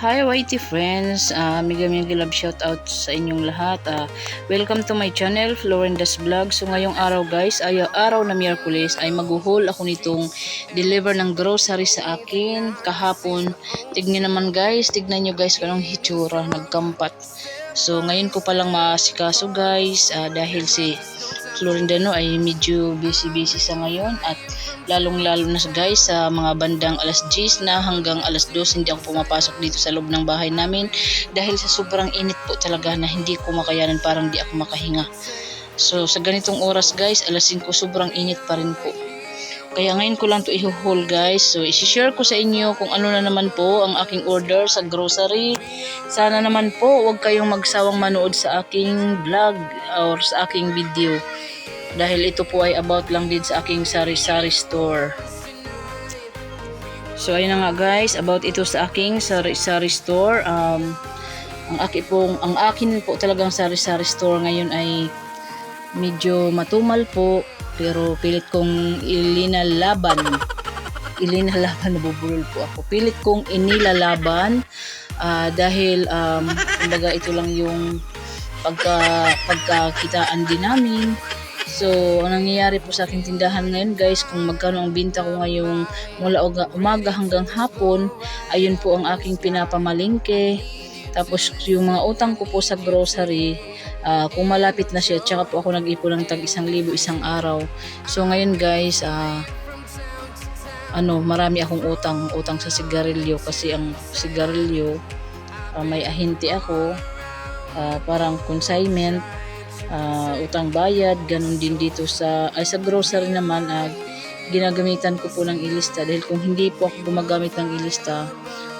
Hi YT friends, uh, mega mega love shout out sa inyong lahat. Ah, welcome to my channel, Florenda's Vlog. So ngayong araw guys, ay araw na Miyerkules ay maghuhol ako nitong deliver ng grocery sa akin kahapon. Tignan naman guys, tignan nyo guys kung anong hitsura, nagkampat. So ngayon ko palang maasikaso guys ah, dahil si Florindano ay medyo busy-busy sa ngayon at lalong-lalo na guys sa mga bandang alas 10 na hanggang alas 2 hindi ako pumapasok dito sa loob ng bahay namin dahil sa sobrang init po talaga na hindi ko makayanan parang di ako makahinga. So sa ganitong oras guys, alas 5 sobrang init pa rin po. Kaya ngayon ko lang to i-haul guys. So isi-share ko sa inyo kung ano na naman po ang aking order sa grocery. Sana naman po huwag kayong magsawang manood sa aking vlog or sa aking video. Dahil ito po ay about lang din sa aking sari-sari store. So ayun na nga guys, about ito sa aking sari-sari store. Um, ang akin pong, ang akin po talagang sari-sari store ngayon ay medyo matumal po pero pilit kong ilinalaban. Ilinalaban nabubulol po ako. Pilit kong inilalaban ah, dahil um, kumbaga ito lang yung pagka, pagkakitaan din namin. So, ang nangyayari po sa aking tindahan ngayon guys, kung magkano ang binta ko ngayong mula umaga hanggang hapon, ayun po ang aking pinapamalingke. Tapos yung mga utang ko po sa grocery, ah, kung malapit na siya, tsaka po ako nag-ipon ng tag isang libo isang araw. So ngayon guys, ah, ano, marami akong utang, utang sa sigarilyo kasi ang sigarilyo ah, may ahinti ako, ah, parang consignment, ah, utang bayad, ganun din dito sa, ay sa grocery naman, ah, ginagamitan ko po ng ilista dahil kung hindi po ako gumagamit ng ilista,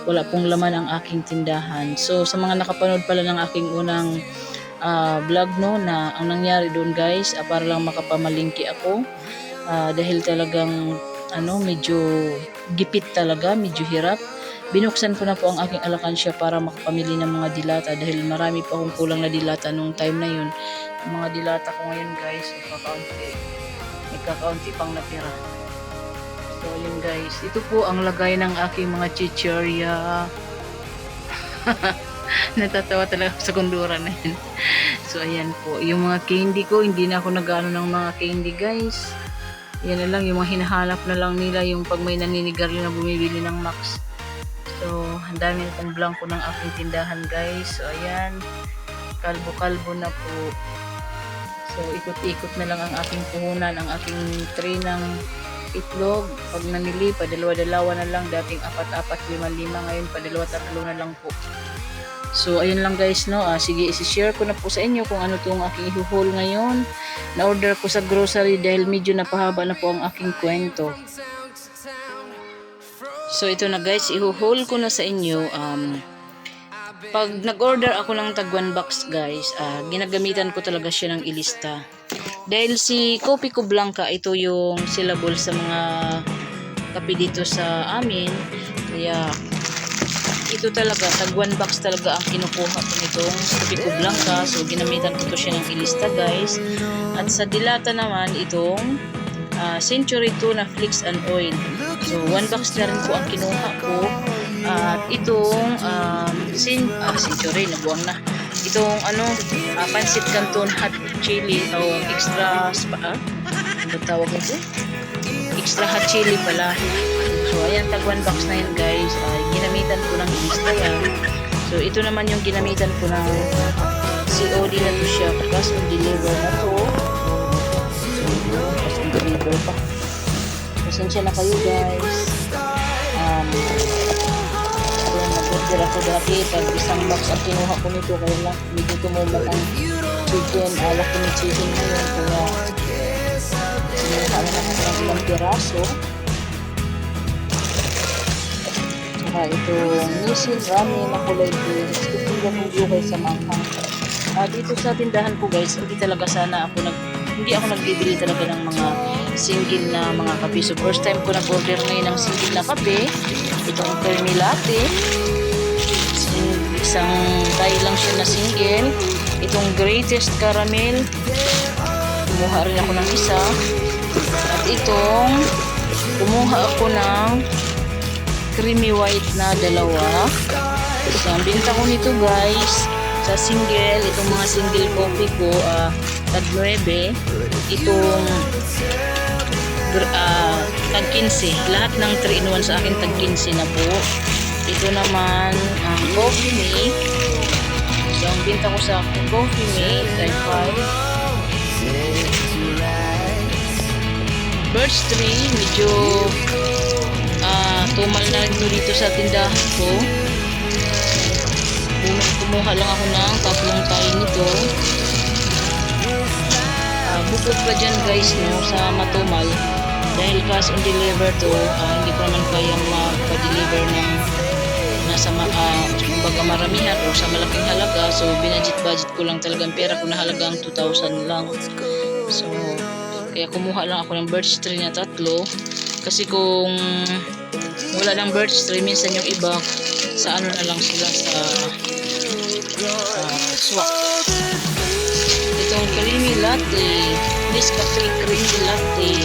wala pong laman ang aking tindahan. So sa mga nakapanood pala ng aking unang ah, vlog no na ang nangyari doon guys, ah, para lang makapamalingki ako ah, dahil talagang ano medyo gipit talaga, medyo hirap. Binuksan ko na po ang aking alakansya para makapamili ng mga dilata dahil marami pa akong kulang na dilata nung time na yun. Yung mga dilata ko ngayon guys, kakaunti. May kakaunti pang natira. So yun guys, ito po ang lagay ng aking mga chichirya. Natatawa talaga sa kundura na yun. So ayan po, yung mga candy ko, hindi na ako nagano ng mga candy guys. Yan na lang, yung mga hinahanap na lang nila yung pag may naninigaryo na bumibili ng Max. So, ang dami itong blanco ng aking tindahan guys. So ayan, kalbo-kalbo na po. So, ikot-ikot na lang ang aking puhunan, ang aking tray ng itlog. Pag namili, padalawa-dalawa na lang. Dating apat-apat, lima-lima. Ngayon, padalawa-tatlo na lang po. So, ayun lang guys, no. Ah, sige, isi-share ko na po sa inyo kung ano itong aking ihuhol ngayon. Na-order ko sa grocery dahil medyo napahaba na po ang aking kwento. So, ito na guys, ihuhol ko na sa inyo. Um, pag nag-order ako ng tag one box guys, ah, ginagamitan ko talaga siya ng ilista. Dahil si Kopi Ko Blanca, ito yung syllable sa mga kape dito sa amin. Kaya ito talaga, tag one box talaga ang kinukuha ko nitong Kopi Ko Blanca. So ginamitan ko to siya ng ilista guys. At sa dilata naman itong ah, Century Tuna Flakes and Oil. So one box na rin po ang kinuha ko. At itong um, sin ah, century, nabuwang na. Itong ano, ah, pancit canton hot chili o extra spa, ah? Ano tawag nito? Extra hot chili pala. So ayan, tag one box na yan guys. Ah, ginamitan ko ng lista yan. So ito naman yung ginamitan ko ng COD na to siya. Cash on deliver na to. So, cash on deliver pa. Pasensya na kayo guys. Um, So, nag-order ako dati pag isang box ang kinuha ko nito kaya lang medyo tumumat ang chicken alak ko ng chicken ngayon kaya sinuha na lang ako ng ilang piraso saka ito nisin ramen na kulay green ito yung hugay sa manghang Ah, dito sa tindahan ko guys hindi talaga sana ako nag hindi ako nagbibili talaga ng mga single na mga kape. So first time ko nag-order ngayon ng single na kape. Itong creamy latte. Isang tayo lang siya na single. Itong greatest caramel. Kumuha rin ako ng isa. At itong kumuha ako ng creamy white na dalawa. Ang binta ko nito guys, sa single, itong mga single coffee ko, ah, tag 9, itong ah, tag 15. Lahat ng 3 in 1 sa akin tag 15 na po. Ito naman, ang coffee mate. Yung binta ko sa coffee mate ay 5. Birch tree, medyo ah tumal na rin to dito sa tindahan ko. Kum- Kumuha lang ako ng tatlong tayo nito. Ah, bukod pa dyan guys no, sa matumal. Dahil cash on deliver to, ah, hindi ko naman kayang magpa-deliver ng nasa ma ah, kumbaga maramihan o sa malaking halaga. So, binadget-budget ko lang talagang pera ko na halagang 2,000 lang. So, kaya kumuha lang ako ng birch tree na tatlo. Kasi kung wala ng birch tree, minsan yung iba sa ano na lang sila sa uh, swak. Itong creamy latte, Nescafe creamy latte.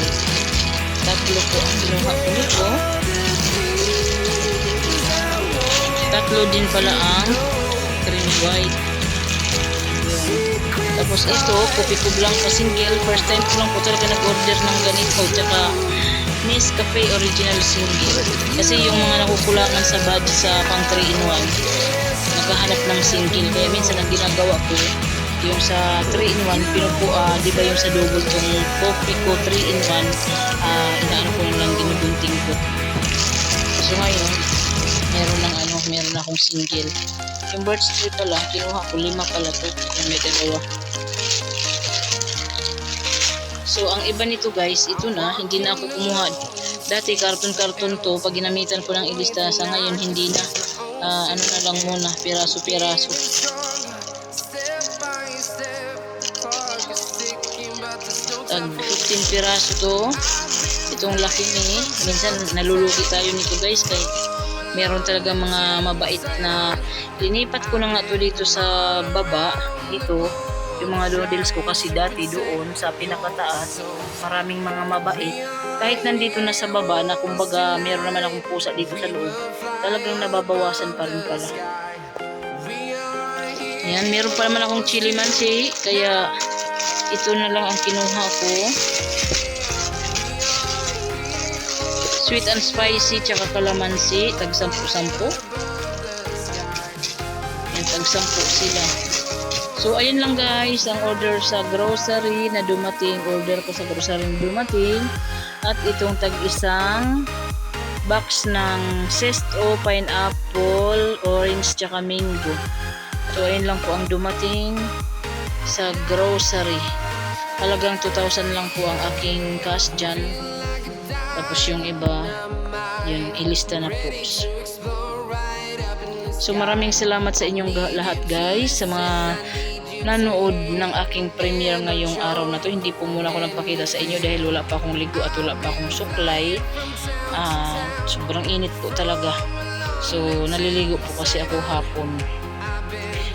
Tatlo po ang kinuha ko nito. Tatlo din pala ang cream white. Yun. Tapos ito, kopi ko lang pa single. First time ko lang po talaga nag-order ng ganito. Tsaka Nescafe Original Single. Kasi yung mga nakukulangan sa budget sa pang 3 in 1, naghahanap ng single. Kaya minsan ang ginagawa ko, yung sa 3 in 1, pinupo, ah, di ba yung sa double tong coffee ko 3 in 1, ah, inaano ko lang ginubunting ko. So ngayon, meron ng ano, meron akong single. Yung birch tree pa lang, kinuha ko lima pala to. Yung may dalawa. So, ang iba nito guys, ito na, hindi na ako kumuha. Dati, karton-karton to, pag ginamitan ko ng ilista, sa ngayon, hindi na. Ah, ano na lang muna, piraso-piraso. Tag 15 piraso to. Itong laki ni, minsan nalulugi tayo nito guys, kay meron talaga mga mabait na linipat ko na to dito sa baba dito. Yung mga noodles ko kasi dati doon sa pinakataas maraming mga mabait. Kahit nandito na sa baba na kumbaga meron naman akong pusa dito sa loob talagang nababawasan pa rin pala. Yan meron pa naman akong chili mansi kaya ito na lang ang kinuha ko sweet and spicy tsaka kalamansi. Tag 10 10 yan tag 10 sila. So ayun lang guys ang order sa grocery na dumating. Order ko sa grocery na dumating. At itong tag isang box ng sesto, pineapple, orange tsaka mango. So ayun lang po ang dumating sa grocery. Halagang 2,000 lang po ang aking cash dyan tapos yung iba, yun, ilista na po. So maraming salamat sa inyong lahat guys, sa mga nanood ng aking premiere ngayong araw na to. Hindi po muna ako nagpakita sa inyo dahil wala pa akong ligo at wala pa akong suklay. Ah, sobrang init po talaga. So naliligo po kasi ako hapon.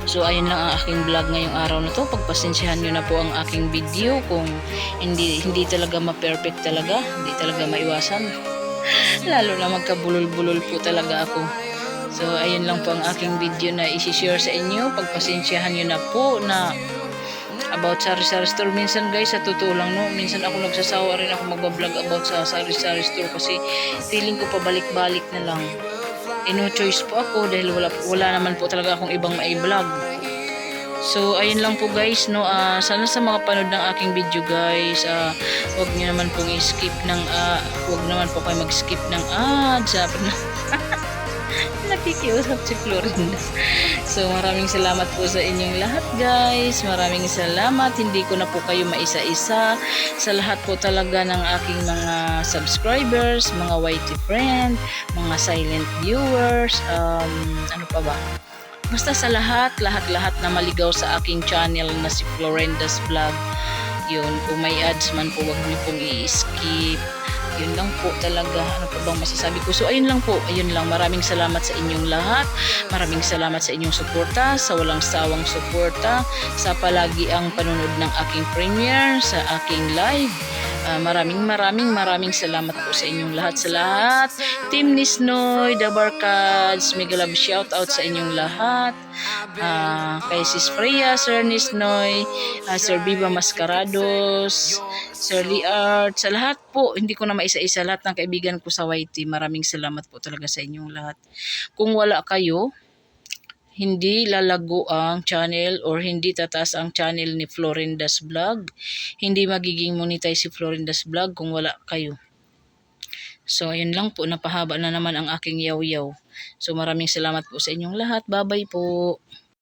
So ayun lang ang aking vlog ngayong araw na to. Pagpasensyahan nyo na po ang aking video kung hindi hindi talaga ma-perfect talaga, hindi talaga maiwasan. Lalo na magkabulol-bulol po talaga ako. So ayun lang po ang aking video na i-share sa inyo. Pagpasensyahan nyo na po na about Sari Sari Store. Minsan guys, sa totoo lang no, minsan ako nagsasawa rin ako magbablog about sa Sari Sari Store kasi feeling ko pabalik-balik na lang eh, no choice po ako dahil wala, wala naman po talaga akong ibang mai-vlog. So, ayun lang po guys, no. ah sana sa mga panood ng aking video guys, ah wag niyo naman pong i-skip ng, ah wag naman po kayo mag-skip ng ads. Sabi na, nakikiusap si Florinda. So, maraming salamat po sa inyong lahat guys. Maraming salamat. Hindi ko na po kayo maisa-isa. Sa lahat po talaga ng aking mga subscribers, mga YT friend, mga silent viewers, um, ano pa ba? Basta sa lahat, lahat-lahat na maligaw sa aking channel na si Florenda's Vlog. Yun, kung may ads man po, wag niyo pong i-skip. Yun lang po talaga. Ano pa bang masasabi ko? So, ayun lang po. Ayun lang. Maraming salamat sa inyong lahat. Maraming salamat sa inyong suporta, sa walang sawang suporta, sa palagi ang panunod ng aking premiere, sa aking live. Ah, maraming maraming maraming salamat po sa inyong lahat sa lahat. Team Nisnoy, The Barkads, mega love shout out sa inyong lahat. Ah, kay Sis Freya, Sir Nisnoy, ah, Sir Viva Mascarados, Sir Lee Art, sa lahat po, hindi ko na maisa-isa lahat ng kaibigan ko sa YT. Maraming salamat po talaga sa inyong lahat. Kung wala kayo, hindi lalago ang channel or hindi tataas ang channel ni Florinda's Vlog. Hindi magiging monetize si Florinda's Vlog kung wala kayo. So, ayun lang po. Napahaba na naman ang aking yaw-yaw. So, maraming salamat po sa inyong lahat. Bye-bye po.